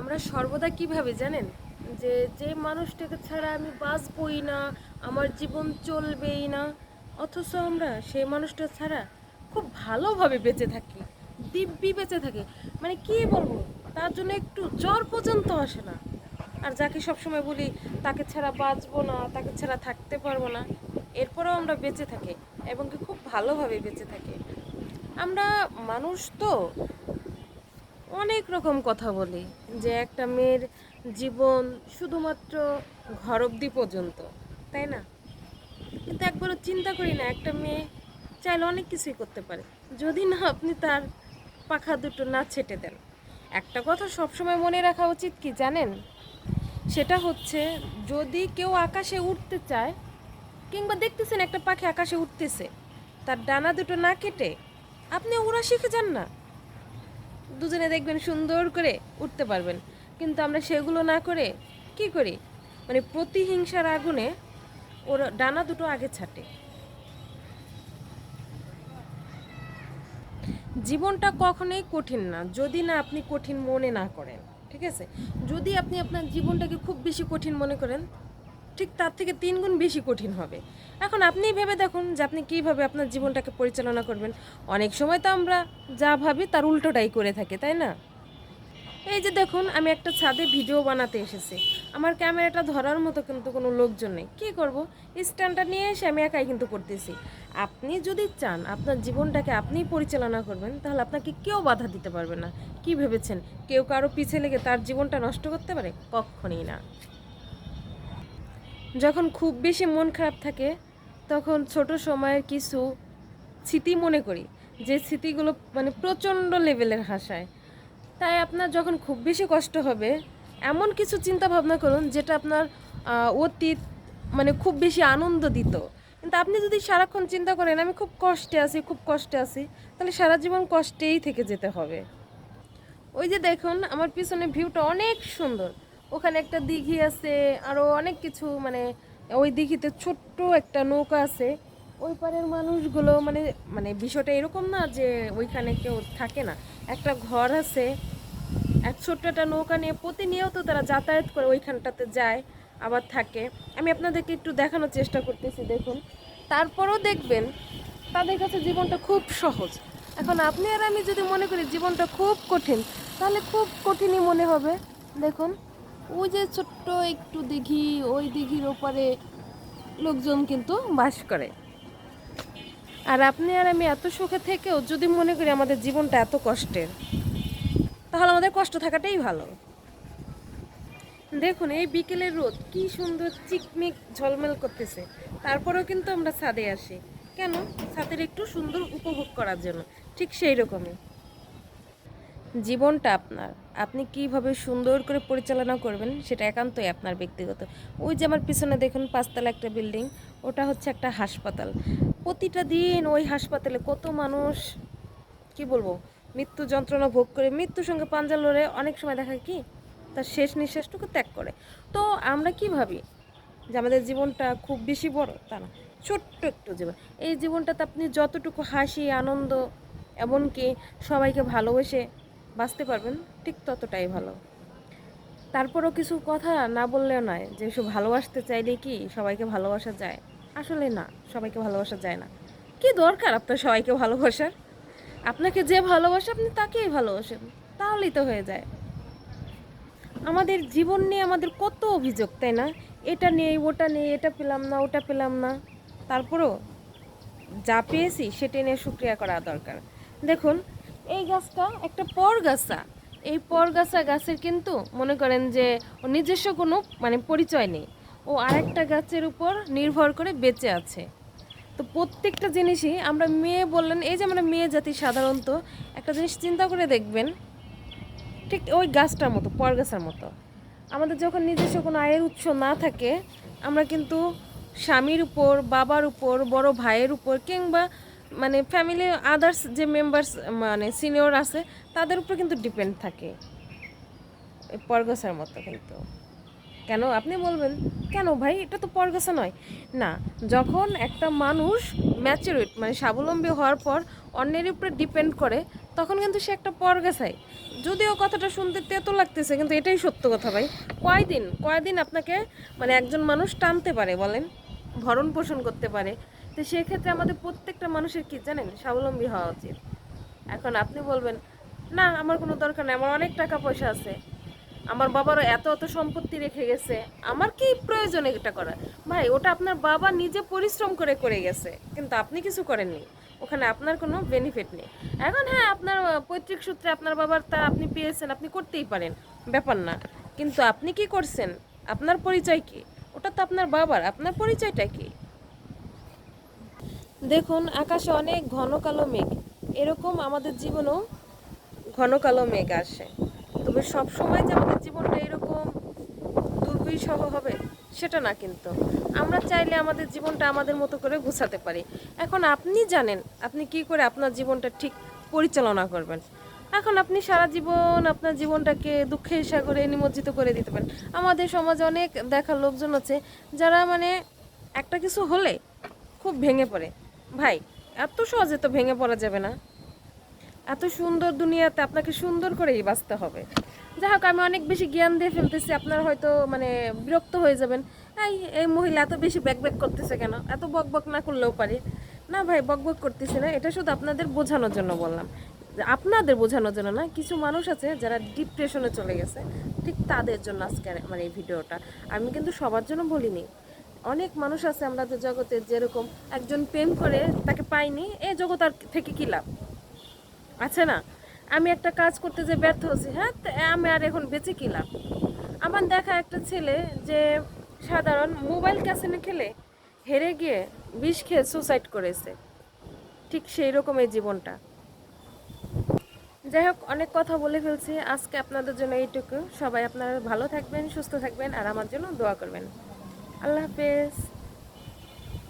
আমরা সর্বদা কীভাবে জানেন? যে যে মানুষটাকে ছাড়া আমি বাঁচবই না, আমার জীবন চলবেই না, অথচ আমরা সেই মানুষটা ছাড়া খুব ভালোভাবে বেঁচে থাকি, দিব্যি বেঁচে থাকি। মানে কি বলব? তার জন্য একটু জ্বর পর্যন্ত আসে না। আর যাকে সবসময় বলি, তাকে ছাড়া বাঁচবো না, তাকে ছাড়া থাকতে পারব না, এরপরেও আমরা বেঁচে থাকি এবং কি খুব ভালোভাবে বেঁচে থাকি। আমরা মানুষ তো অনেক রকম কথা বলি, যে একটা মেয়ের জীবন শুধুমাত্র ঘর অবধি পর্যন্ত, তাই না? কিন্তু একবারও চিন্তা করি না, একটা মেয়ে চাইলে অনেক কিছুই করতে পারে। যদি না, আপনি তার পাখা দুটো না ছেটে দেন। একটা কথা সবসময় মনে রাখা উচিত কি জানেন? সেটা হচ্ছে, যদি কেউ আকাশে উঠতে চায়, কিংবা দেখতেছেন একটা পাখি আকাশে উঠতেছে তার ডানা দুটো না কেটে আপনি ওরা শিখে যান না। দুজনে দেখবেন সুন্দর করে উঠতে পারবেন। কিন্তু আমরা সেগুলো না করে কি করি? মানে প্রতিহিংসার আগুনে ওর ডানা দুটো আগে ছাটে। জীবনটা কখনোই কঠিন না, যদি না আপনি কঠিন মনে না করেন, ঠিক আছে? যদি আপনি আপনার জীবনটাকে খুব বেশি কঠিন মনে করেন ঠিক তার থেকে তিন গুণ বেশি কঠিন হবে। এখন আপনিই ভেবে দেখুন যে আপনি কীভাবে আপনার জীবনটাকে পরিচালনা করবেন। অনেক সময় তো আমরা যা ভাবি তার উল্টোটাই করে থাকি, তাই না? এই যে দেখুন, আমি একটা ছাদে ভিডিও বানাতে এসেছি। আমার ক্যামেরাটা ধরার মতো কিন্তু কোনো লোকজন নেই। কী করব? স্ট্যান্ডটা নিয়ে এসে আমি একাই কিন্তু করতেছি। আপনি যদি চান আপনার জীবনটাকে আপনিই পরিচালনা করবেন, তাহলে আপনাকে কেউ বাধা দিতে পারবে না। কি ভেবেছেন? কেউ কারও পিছে লেগে তার জীবনটা নষ্ট করতে পারে? কখনই না। যখন খুব বেশি মন খারাপ থাকে, তখন ছোট সময়ের কিছু স্মৃতি মনে করি, যে স্মৃতিগুলো মানে প্রচণ্ড লেভেলের হাসায়। তাই আপনার যখন খুব বেশি কষ্ট হবে, এমন কিছু চিন্তা ভাবনা করুন, যেটা আপনার অতীত মানে খুব বেশি আনন্দ দিত। কিন্তু আপনি যদি সারাক্ষণ চিন্তা করেন, আমি খুব কষ্টে আছি, খুব কষ্টে আছি, তাহলে সারা জীবন কষ্টেই থেকে যেতে হবে। ওই যে দেখুন, আমার পিছনে ভিউটা অনেক সুন্দর। ওখানে একটা দিঘি আছে আরও অনেক কিছু মানে ওই দিঘিতে ছোট্ট একটা নৌকা আছে। ওই পারের মানুষগুলো মানে মানে বিষয়টা এরকম না যে ওইখানে কেউ থাকে না। একটা ঘর আছে, এক ছোট্ট একটা নৌকা নিয়ে প্রতিনিয়ত তারা যাতায়াত করে ওইখানটাতে যায়, আবার থাকে। আমি আপনাদেরকে একটু দেখানোর চেষ্টা করতেছি, দেখুন। তারপরও দেখবেন, তাদের কাছে জীবনটা খুব সহজ। এখন আপনি আর আমি যদি মনে করি জীবনটা খুব কঠিন, তাহলে খুব কঠিনই মনে হবে। দেখুন। ওই যে ছোট্ট একটু দিঘি, ওই দিঘির ওপারে লোকজন কিন্তু বাস করে। আর আপনি আর আমি এত সুখে থেকেও যদি মনে করি আমাদের জীবনটা এত কষ্টের, তাহলে আমাদের কষ্ট থাকাটাই ভালো। দেখুন, এই বিকেলের রোদ কি সুন্দর চিকমিক ঝলমেল করতেছে। তারপরেও কিন্তু আমরা ছাদে আসি। কেন? ছাদের একটু সুন্দর উপভোগ করার জন্য। ঠিক সেই রকমই জীবনটা আপনার। আপনি কীভাবে সুন্দর করে পরিচালনা করবেন সেটা একান্তই আপনার ব্যক্তিগত। ওই যে আমার পিছনে দেখুন পাঁচতলা একটা বিল্ডিং, ওটা হচ্ছে একটা হাসপাতাল। প্রতিটা দিন ওই হাসপাতালে কত মানুষ, কি বলব, মৃত্যু যন্ত্রণা ভোগ করে, মৃত্যুর সঙ্গে পাঞ্জা লড়ে, অনেক সময় দেখা কি, তার শেষ নিঃশ্বাসটুকু ত্যাগ করে। তো আমরা কি ভাবি যে আমাদের জীবনটা খুব বেশি বড়? তা না, ছোট্ট একটু জীবন। এই জীবনটাতে আপনি যতটুকু হাসি, আনন্দ, এমনকি সবাইকে ভালোবেসে বাঁচতে পারবেন, ঠিক ততটাই ভালো। তারপরও কিছু কথা না বললেও নয় যে শুধু ভালোবাসতে চাইলে কি সবাইকে ভালোবাসা যায়? আসলে না, সবাইকে ভালোবাসা যায় না। কি দরকার আপনার সবাইকে ভালোবাসার? আপনাকে যে ভালোবাসে, আপনি তাকেই ভালোবাসেন, তাহলেই তো হয়ে যায়। আমাদের জীবন নিয়ে আমাদের কত অভিযোগ, তাই না? এটা নেই, ওটা নেই, এটা পেলাম না, ওটা পেলাম না। তারপরও যা পেয়েছি সেটা নিয়ে শুক্রিয়া করা দরকার। দেখুন এই গাছটা একটা পরগাছা এই পরগাছা গাছের কিন্তু মনে করেন যে নিজস্ব কোনো মানে পরিচয় নেই। ও আরেকটা গাছের উপর নির্ভর করে বেঁচে আছে। তো প্রত্যেকটা জিনিসই আমরা মেয়ে বললেন, এই যে আমরা মেয়ে জাতি সাধারণত, একটা জিনিস চিন্তা করে দেখবেন, ঠিক ওই গাছটার মতো পরগাছার মতো। আমাদের যখন নিজস্ব কোনো আয়ের উৎস না থাকে, আমরা কিন্তু স্বামীর উপর, বাবার উপর, বড় ভাইয়ের উপর, কিংবা মানে ফ্যামিলি আদার্স যে মেম্বার্স মানে সিনিয়র আছে, তাদের উপর কিন্তু ডিপেন্ড থাকে। এই পরগাছার মতো কিন্তু। কেন? আপনি বলবেন, কেন ভাই? এটা তো পরগাছা নয়। না, যখন একটা মানুষ ম্যাচুরেট মানে স্বাবলম্বী হওয়ার পর অন্যের উপরে ডিপেন্ড করে, তখন কিন্তু সে একটা পরগাছাই যদিও কথাটা শুনতে তেতো লাগতেছে, কিন্তু এটাই সত্য কথা ভাই। কয়দিন? কয়দিন আপনাকে মানে একজন মানুষ টানতে পারে, বলেন? ভরণ পোষণ করতে পারে। তো সেক্ষেত্রে আমাদের প্রত্যেকটা মানুষের কি জানেন, স্বাবলম্বী হওয়া উচিত। এখন আপনি বলবেন, না, আমার কোনো দরকার নেই, আমার অনেক টাকা পয়সা আছে। আমার বাবারও এত এত সম্পত্তি রেখে গেছে, আমার কি প্রয়োজন এটা করা ভাই, ওটা আপনার বাবা নিজে পরিশ্রম করে করে গেছে, কিন্তু আপনি কিছু করেননি। ওখানে আপনার কোনো বেনিফিট নেই। এখন হ্যাঁ আপনার পৈতৃক সূত্রে আপনার বাবার তা আপনি পেয়েছেন, আপনি করতেই পারেন, ব্যাপার না। কিন্তু আপনি কি করছেন? আপনার পরিচয় কি? ওটা তো আপনার বাবার, আপনার পরিচয়টা কি? দেখুন, আকাশে অনেক ঘন কালো মেঘ। এরকম আমাদের জীবনেও ঘন কালো মেঘ আসে। তবে সব সময় যে আমাদের জীবনটা এরকম দুর্বিষহ হবে, সেটা না কিন্তু। আমরা চাইলে আমাদের জীবনটা আমাদের মতো করে গুছাতে পারি। এখন আপনি জানেন, আপনি কি করে আপনার জীবনটা ঠিক পরিচালনা করবেন? এখন আপনি সারা জীবন আপনার জীবনটাকে দুঃখের সাগরে নিমজ্জিত করে দিতে পারেন। আমাদের সমাজে অনেক দেখার লোকজন আছে, যারা মানে একটা কিছু হলে খুব ভেঙে পড়ে। ভাই, এত সহজে তো ভেঙে পড়া যাবে না। এত সুন্দর দুনিয়াতে আপনাকে সুন্দর করেই বাঁচতে হবে। যাই হোক, আমি অনেক বেশি জ্ঞান দিয়ে ফেলতেছি, আপনারা হয়তো মানে বিরক্ত হয়ে যাবেন। এই এই মহিলা এত বেশি ব্যাক ব্যাক করতেছে কেন? এত বক বক না করলেও পারে। না ভাই, বক বক করতেছি না, এটা শুধু আপনাদের বোঝানোর জন্য বললাম। আপনাদের বোঝানোর জন্য না, কিছু মানুষ আছে যারা ডিপ্রেশনে চলে গেছে। ঠিক তাদের জন্য আজকে আমার এই ভিডিওটা। আমি কিন্তু সবার জন্য বলিনি অনেক মানুষ আছে আমাদের জগতে যেরকম একজন প্রেম করে তাকে পাইনি এই জগৎ আর থেকে কী লাভ? আছে না? আমি একটা কাজ করতে যে ব্যর্থ হচ্ছি হ্যাঁ আমি আর এখন বেঁচে কি লাভ? আমার দেখা একটা ছেলে যে সাধারণ মোবাইল ক্যাসিনে খেলে হেরে গিয়ে বিষ খেয়ে সুসাইড করেছে। ঠিক সেই রকম এই জীবনটা। যাই হোক, অনেক কথা বলে ফেলছি। আজকে আপনাদের জন্য এইটুকু। সবাই আপনারা ভালো থাকবেন, সুস্থ থাকবেন আর আমার জন্য দোয়া করবেন। আল্লাহ হাফেজ।